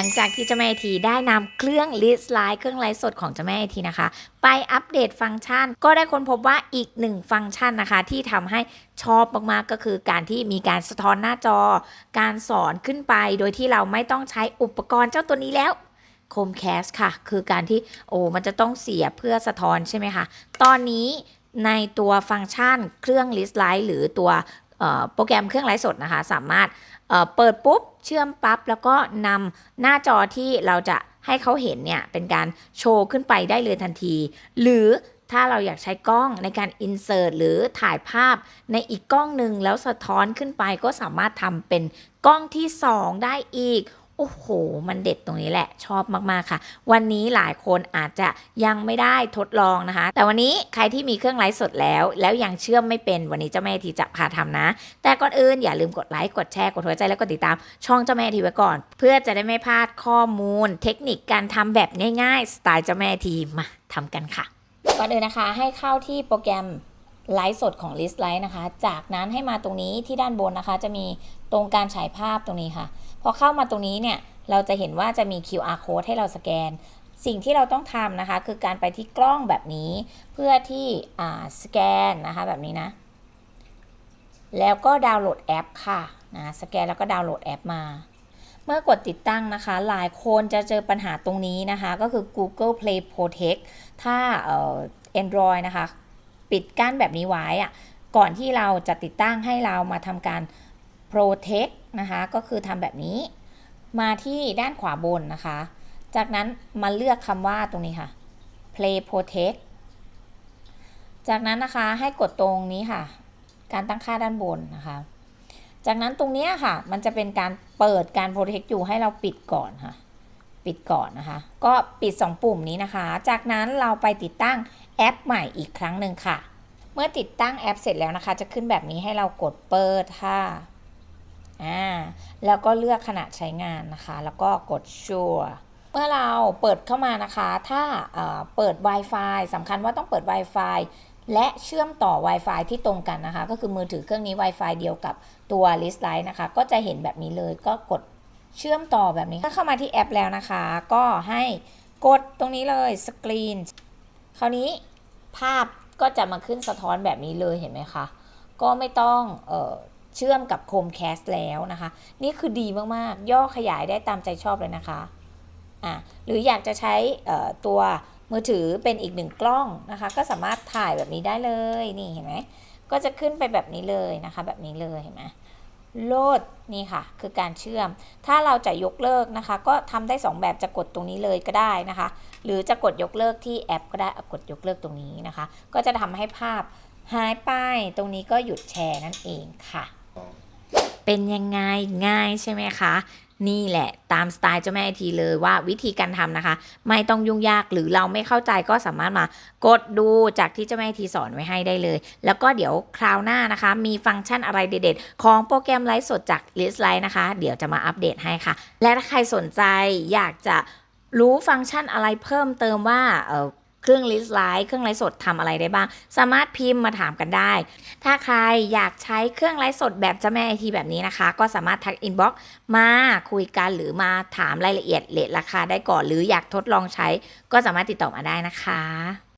หลังจากที่เจ้าแม่ไอทีได้นำเครื่องลิสไลน์เครื่องไลฟ์สดของเจ้าแม่ไอทีนะคะ ไปอัปเดตฟังก์ชัน ก็ได้ค้นพบว่าอีกหนึ่งฟังก์ชันนะคะ ที่ทำให้ชอบมากๆก็คือการที่มีการสะท้อนหน้าจอ การสอนขึ้นไป โดยที่เราไม่ต้องใช้อุปกรณ์เจ้าตัวนี้แล้วโคมแคสค่ะ คือการที่โอ้มันจะต้องเสียเพื่อสะท้อนใช่ไหมคะ ตอนนี้ในตัวฟังก์ชันเครื่อง List Light หรือตัว โปรแกรมเครื่องไลฟ์สดนะคะ สามารถเปิดปุ๊บเชื่อมปั๊บ แล้วก็นำหน้าจอที่เราจะให้เขาเห็นเนี่ยเป็นการโชว์ขึ้นไปได้เลยทันที หรือถ้าเราอยากใช้กล้องในการอินเสิร์ตหรือถ่ายภาพในอีกกล้องหนึ่งแล้วสะท้อนขึ้นไปก็สามารถทำเป็นกล้องที่ 2 ได้อีก โอ้โห มันเด็ดตรงนี้แหละชอบมากๆค่ะ วันนี้หลายคนอาจจะยังไม่ได้ทดลองนะคะ แต่วันนี้ใครที่มีเครื่องไลฟ์สดแล้ว แล้วยังเชื่อมไม่เป็นวันนี้เจ้าแม่ทีจะพาทำนะ แต่ก่อนอื่นอย่าลืมกดไลค์กดแชร์กดหัวใจแล้วกดติดตาม ช่องเจ้าแม่ทีไว้ก่อน เพื่อจะได้ไม่พลาดข้อมูล เทคนิคการทำแบบง่ายๆสไตล์เจ้าแม่ทีมาทำกันค่ะก่อนอื่นนะคะให้เข้าที่โปรแกรม ไลฟ์สดของ List Light นะคะ จากนั้นให้มาตรงนี้ที่ด้านบนนะคะ จะมีตรงการฉายภาพตรงนี้ค่ะ พอเข้ามาตรงนี้เนี่ย เราจะเห็นว่าจะมี QR code ให้เราสแกน สิ่งที่เราต้องทำนะคะ คือการไปที่กล้องแบบนี้ เพื่อที่สแกนนะคะแบบนี้นะ แล้วก็ดาวน์โหลดแอปค่ะนะสแกนแล้วก็ดาวน์โหลดแอปมาเมื่อกดติดตั้งนะคะ หลายคนจะเจอปัญหาตรงนี้นะคะ ก็คือ Google Play Protect ถ้า Android นะคะ ปิดกั้นแบบนี้ไว้อะก่อนที่เราจะติดตั้งให้เรามาทำการ Protect นะคะ ก็คือทำแบบนี้ มาที่ด้านขวาบนนะคะ จากนั้นมาเลือกคำว่าตรงนี้ค่ะ Play Protect จากนั้นนะคะให้กดตรงนี้ค่ะ การตั้งค่าด้านบนนะคะ จากนั้นตรงนี้ค่ะ มันจะเป็นการเปิดการ Protect อยู่ให้เราปิดก่อนค่ะ ปิดก่อนนะคะ ก็ปิด 2 ปุ่มนี้นะคะ จากนั้นเราไปติดตั้ง แอปใหม่อีกครั้งหนึ่งค่ะ เมื่อติดตั้งแอปเสร็จแล้วนะคะ จะขึ้นแบบนี้ให้เรากดเปิดค่ะอ่าแล้วก็เลือกขณะใช้งานนะคะ แล้วก็กดชัวร์เมื่อเราเปิดเข้ามานะคะ ถ้าเอ่อเปิด Wi-Fi สำคัญว่าต้องเปิด Wi-Fi และเชื่อมต่อ Wi-Fi ที่ตรงกันนะคะ ก็คือมือถือเครื่องนี้ Wi-Fi เดียวกับตัว List Light นะคะ ก็จะเห็นแบบนี้เลยก็กดเชื่อมต่อแบบนี้ถ้าเข้ามาที่แอปแล้วนะคะ ก็ให้กดตรงนี้เลยสกรีน คราวนี้ภาพก็จะมาขึ้นสะท้อนแบบนี้เลยเห็นไหมคะ ก็ไม่ต้องเออเชื่อมกับโคมแคสแล้วนะคะ นี่คือดีมากๆ ย่อขยายได้ตามใจชอบเลยนะคะอะหรืออยากจะใช้ตัวมือถือเป็นอีกหนึ่งกล้องนะคะ ก็สามารถถ่ายแบบนี้ได้เลยนี่เห็นไหมก็จะขึ้นไปแบบนี้เลยนะคะ แบบนี้เลยเห็นไหม โลดนี่ค่ะ คือการเชื่อม ถ้าเราจะยกเลิกนะคะ ก็ทำได้ 2 แบบจะกดตรงนี้เลยก็ได้นะคะ หรือจะกดยกเลิกที่แอปก็ได้เอากดยกเลิกตรงนี้นะคะ ก็จะทำให้ภาพหายไปตรงนี้ก็หยุดแชร์นั่นเองค่ะ เป็นยังไงง่ายใช่ไหมคะ นี่แหละตามสไตล์เจ้าแม่ทีเลยว่าวิธีการทำนะคะ ไม่ต้องยุ่งยากหรือเราไม่เข้าใจก็สามารถมากดดูจากที่เจ้าแม่ทีสอนไว้ให้ได้เลย แล้วก็เดี๋ยวคราวหน้านะคะ มีฟังก์ชันอะไรเด็ดๆ ของโปรแกรมไลฟ์สดจาก List Light นะคะ เดี๋ยวจะมาอัปเดตให้ค่ะ และถ้าใครสนใจอยากจะรู้ฟังก์ชันอะไรเพิ่มเติมว่า เครื่องลิสต์ไลน์เครื่องไลฟ์สดทำอะไรได้บ้าง สามารถพิมพ์มาถามกันได้ ถ้าใครอยากใช้เครื่องไลฟ์สดแบบเจ้าแม่ไอทีแบบนี้นะคะ ก็สามารถทักอินบ็อกมาคุยกันหรือมาถามรายละเอียดเลทราคาได้ก่อน หรืออยากทดลองใช้ก็สามารถติดต่อมาได้นะคะ